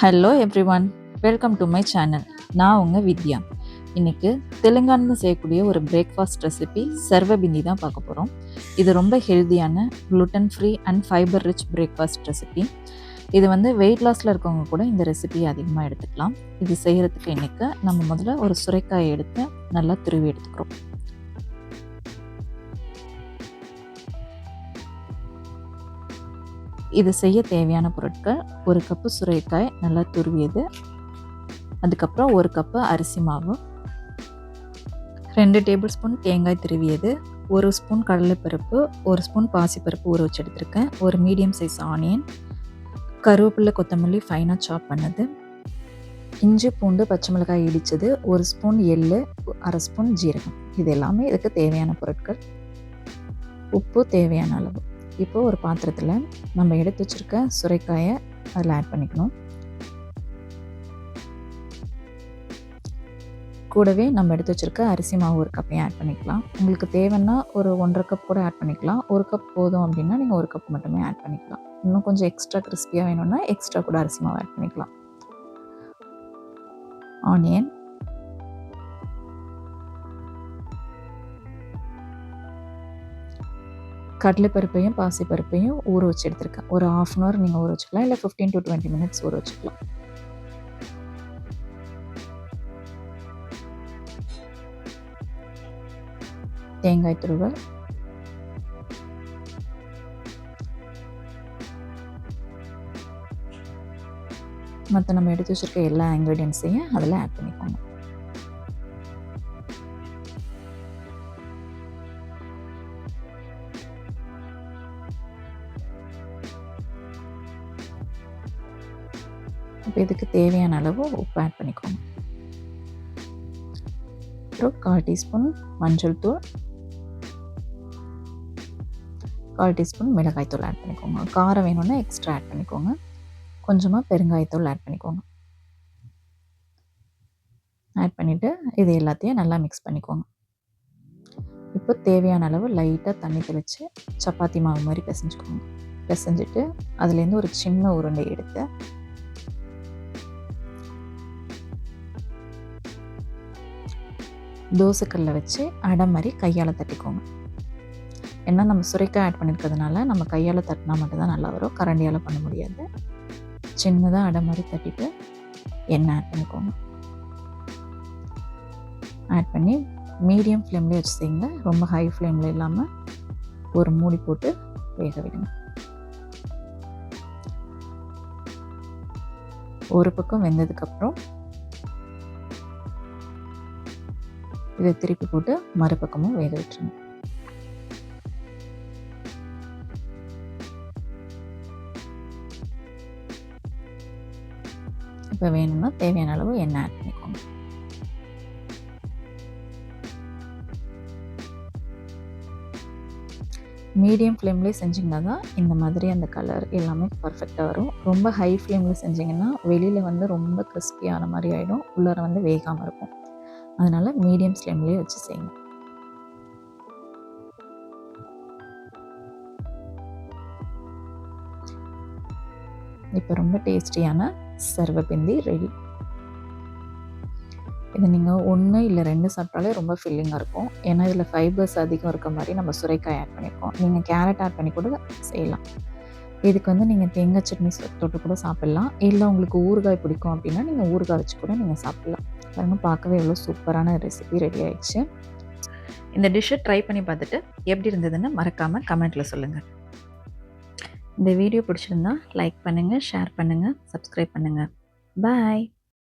Hello everyone welcome to my channel நான் உங்கள் வித்யா. இன்றைக்கி தெலுங்கானில் செய்யக்கூடிய ஒரு பிரேக்ஃபாஸ்ட் ரெசிபி சர்வபிந்தி தான் பார்க்க போகிறோம் இது ரொம்ப ஹெல்த்தியான gluten free and fibre rich breakfast recipe இது வந்து வெயிட் லாஸில் இருக்கவங்க கூட இந்த ரெசிபியை அதிகமாக எடுத்துக்கலாம். இது செய்கிறதுக்கு இன்றைக்கி நம்ம முதல்ல ஒரு சுரைக்காயை எடுத்து நல்லா துருவி எடுத்துக்கிறோம். இது செய்ய தேவையான பொருட்கள் ஒரு கப்பு சுரைக்காய் நல்லா துருவியது. அதுக்கப்புறம் ஒரு கப்பு அரிசி மாவு. ரெண்டு டேபிள் ஸ்பூன் தேங்காய் துருவியது. ஒரு ஸ்பூன் கடலைப்பருப்பு ஒரு ஸ்பூன் பாசிப்பருப்பு ஊற வச்சு எடுத்திருக்கேன். ஒரு மீடியம் சைஸ் ஆனியன். கருவேப்பிலை கொத்தமல்லி ஃபைனாக சாப் பண்ணது. இஞ்சி பூண்டு பச்சை மிளகாய் இடித்தது ஒரு ஸ்பூன் எள்ளு அரை ஸ்பூன் ஜீரகம். இது எல்லாமே இதுக்கு தேவையான பொருட்கள். உப்பு தேவையான அளவு. இப்போது ஒரு பாத்திரத்தில் நம்ம எடுத்து வச்சுருக்க சுரைக்காயை அதில் ஆட் பண்ணிக்கணும். கூடவே நம்ம எடுத்து வச்சுருக்க அரிசி மாவு ஒரு கப்பையும் ஆட் பண்ணிக்கலாம். உங்களுக்கு தேவைன்னா ஒரு ஒன்றரை கப் கூட ஆட் பண்ணிக்கலாம். ஒரு கப் போதும் அப்படின்னா நீங்கள் ஒரு கப் மட்டுமே ஆட் பண்ணிக்கலாம். இன்னும் கொஞ்சம் எக்ஸ்ட்ரா கிறிஸ்பியாக வேணும்னா எக்ஸ்ட்ரா கூட அரிசி மாவு ஆட் பண்ணிக்கலாம். ஆனியன் கடலைப்பருப்பையும் பாசிப்பருப்பையும் ஊற வச்சு எடுத்திருக்கேன். ஒரு ஆஃப் அன் ஹவர் நீங்கள் ஊற வச்சுக்கலாம். இல்லை ஃபிஃப்டீன் டு டுவெண்ட்டி மினிட்ஸ் ஊற வச்சுக்கலாம். தேங்காய் துருவல். மற்ற நம்ம எடுத்து வச்சுருக்க எல்லா இன்க்ரீடியன்ஸையும் அதில் ஆட் பண்ணிக்கோங்க. இப்போ இதுக்கு தேவையான அளவு உப்பு ஆட் பண்ணிக்கோங்க. அப்புறம் கால் டீஸ்பூன் மஞ்சள் தூள். கால் டீஸ்பூன் மிளகாய்த்தூள் ஆட் பண்ணிக்கோங்க. காரம் வேணும்னா எக்ஸ்ட்ரா ஆட் பண்ணிக்கோங்க. கொஞ்சமாக பெருங்காயத்தூள் ஆட் பண்ணிக்கோங்க. ஆட் பண்ணிவிட்டு இது எல்லாத்தையும் நல்லா மிக்ஸ் பண்ணிக்கோங்க. இப்போ தேவையான அளவு லைட்டாக தண்ணி தெளித்து சப்பாத்தி மாவு மாதிரி பிசைஞ்சுக்கோங்க. பிசைஞ்சிட்டு அதுலேருந்து ஒரு சின்ன உருண்டை எடுத்து தோசைக்கல்ல வச்சு அடை மாதிரி கையால் தட்டிக்கோங்க. ஏன்னா நம்ம சுரைக்காய் ஆட் பண்ணியிருக்கிறதுனால நம்ம கையால் தட்டினா மட்டும்தான் நல்லா வரும். கரண்டியால் பண்ண முடியாது. சின்னதாக அடை மாதிரி தட்டிட்டு எண்ணெய் ஆட் பண்ணிக்கோங்க. ஆட் பண்ணி மீடியம் ஃப்ளேம்லேயே வச்சு செய்யுங்க ரொம்ப ஹை ஃப்ளேமில் இல்லாமல் ஒரு மூடி போட்டு வேக விடுங்க ஒரு பக்கம் வெந்ததுக்கப்புறம் இதை திருப்பி போட்டு மறுபக்கமும் வேக விட்டுருங்க. இப்போ வேணும்னா தேவையான அளவு எண்ணெய் ஆட் பண்ணிக்கோங்க. மீடியம் ஃப்ளேம்லேயே செஞ்சிங்கன்னா தான் இந்த மாதிரி அந்த கலர் எல்லாமே பர்ஃபெக்டாக வரும். ரொம்ப ஹை ஃப்ளேமில் செஞ்சிங்கன்னா வெளியில் வந்து ரொம்ப கிறிஸ்பியான மாதிரி ஆகிடும் உள்ளார வந்து வேகாமல் இருக்கும். அதனால் மீடியம் ஃப்ளேம்லேயே வச்சு செய்யுங்க. இப்போ ரொம்ப டேஸ்டியான சர்வபிந்தி ரெடி இது நீங்கள் ஒன்று இல்லை ரெண்டு சாப்பிட்டாலே ரொம்ப ஃபில்லிங்காக இருக்கும். ஏன்னா இதில் ஃபைபர்ஸ் அதிகம் இருக்க மாதிரி நம்ம சுரைக்காய் ஆட் பண்ணியிருக்கோம் நீங்கள் கேரட் ஆட் பண்ணி கூட செய்யலாம். இதுக்கு வந்து நீங்கள் தேங்காய் சட்னி தொட்டு கூட சாப்பிட்லாம். இல்லை உங்களுக்கு ஊறுகாய் பிடிக்கும் அப்படின்னா நீங்கள் ஊறுகாய் வச்சு கூட நீங்கள் சாப்பிட்லாம். பாருங்கள் பார்க்கவே எவ்வளோ சூப்பரான ரெசிபி ரெடி ஆயிடுச்சு. இந்த டிஷ்ஷை ட்ரை பண்ணி பார்த்துட்டு எப்படி இருந்ததுன்னு மறக்காமல் கமெண்ட்டில் சொல்லுங்கள் இந்த வீடியோ பிடிச்சிருந்தா லைக் பண்ணுங்கள் ஷேர் பண்ணுங்கள் சப்ஸ்கிரைப் பண்ணுங்கள் பாய்